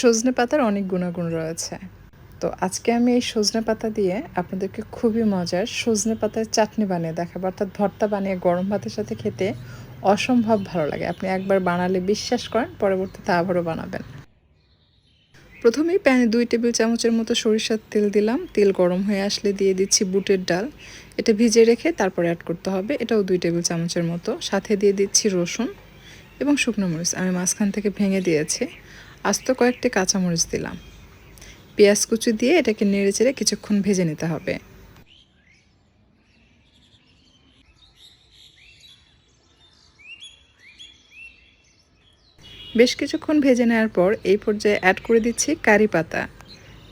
সজনে পাতার অনেক গুণাগুণ রয়েছে। তো আজকে আমি এই সজনে পাতা দিয়ে আপনাদেরকে খুবই মজার সজনে পাতার চাটনি বানিয়ে দেখাবো। অর্থাৎ ভর্তা বানিয়ে গরম ভাতের সাথে খেতে অসম্ভব ভালো লাগে। আপনি একবার বানালে বিশ্বাস করেন, পরবর্তীতে আবারও বানাবেন। প্রথমেই প্যানে দুই টেবিল চামচের মতো সরিষার তেল দিলাম। তেল গরম হয়ে আসলে দিয়ে দিচ্ছি বুটের ডাল। এটা ভিজে রেখে তারপরে অ্যাড করতে হবে। এটাও দুই টেবিল চামচের মতো। সাথে দিয়ে দিচ্ছি রসুন এবং শুকনো মরিচ। আমি মাঝখান থেকে ভেঙে দিয়েছি। আস্ত কয়েকটি কাঁচামরিচ দিলাম। পেঁয়াজ কুচি দিয়ে এটাকে নেড়ে চেড়ে কিছুক্ষণ ভেজে নিতে হবে। বেশ কিছুক্ষণ ভেজে নেওয়ার পর এই পর্যায়ে অ্যাড করে দিচ্ছি কারি পাতা।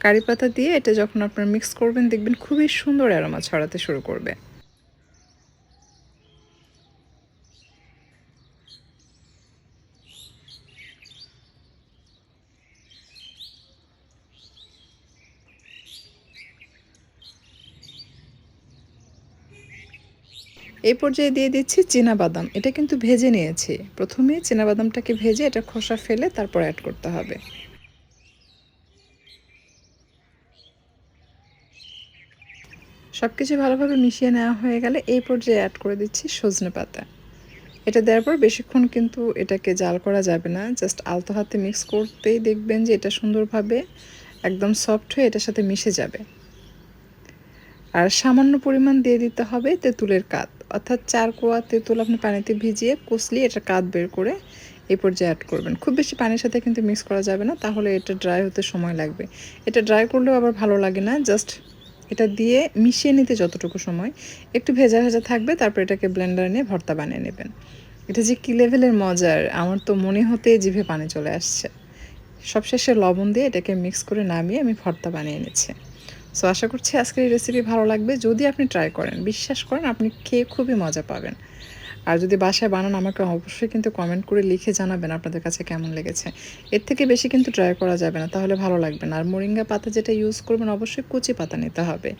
কারি পাতা দিয়ে এটা যখন আপনারা মিক্স করবেন, দেখবেন খুবই সুন্দর অ্যারোমা ছড়াতে শুরু করবে। এই পর্যায়ে দিয়ে দিচ্ছি বাদাম এটা কিন্তু ভেজে নিয়েছি। প্রথমে বাদামটাকে ভেজে এটা খোসা ফেলে তারপর অ্যাড করতে হবে। সব কিছু ভালোভাবে মিশিয়ে নেওয়া হয়ে গেলে এই পর্যায়ে অ্যাড করে দিচ্ছি সজনে পাতা। এটা দেওয়ার পর বেশিক্ষণ কিন্তু এটাকে জাল করা যাবে না। জাস্ট আলতো হাতে মিক্স করতেই দেখবেন যে এটা সুন্দরভাবে একদম সফট হয়ে এটার সাথে মিশে যাবে। আর সামান্য পরিমাণ দিয়ে দিতে হবে তেঁতুলের কাত। অর্থাৎ চার কোয়া তেঁতুল আপনি পানিতে ভিজিয়ে কষলি এটা কাত বের করে এই পর্যায়ে অ্যাড করবেন। খুব বেশি পানির সাথে কিন্তু মিক্স করা যাবে না, তাহলে এটা ড্রাই হতে সময় লাগবে। এটা ড্রাই করলেও আবার ভালো লাগে না জাস্ট এটা দিয়ে মিশিয়ে নিতে যতটুকু সময়, একটু ভেজা ভেজা থাকবে, তারপর এটাকে ব্লেন্ডার নিয়ে ভর্তা বানিয়ে নেবেন। এটা যে কী লেভেলের মজার, আমার তো মনে হতে জিভে পানি চলে আসছে। সবশেষে লবণ দিয়ে এটাকে মিক্স করে নামিয়ে আমি ভর্তা বানিয়ে নিচ্ছি। সো আশা করছি আজকের এই রেসিপি ভালো লাগবে। যদি আপনি ট্রাই করেন, বিশ্বাস করেন, আপনি খেয়ে খুবই মজা পাবেন। আর যদি বাসায় বানান, আমাকে অবশ্যই কিন্তু কমেন্ট করে লিখে জানাবেন আপনাদের কাছে কেমন লেগেছে। এর থেকে বেশি কিন্তু ট্রাই করা যাবে না, তাহলে ভালো লাগবে না। আর মোরিঙ্গা পাতা যেটা ইউজ করবেন, অবশ্যই কুচি পাতা নিতে হবে।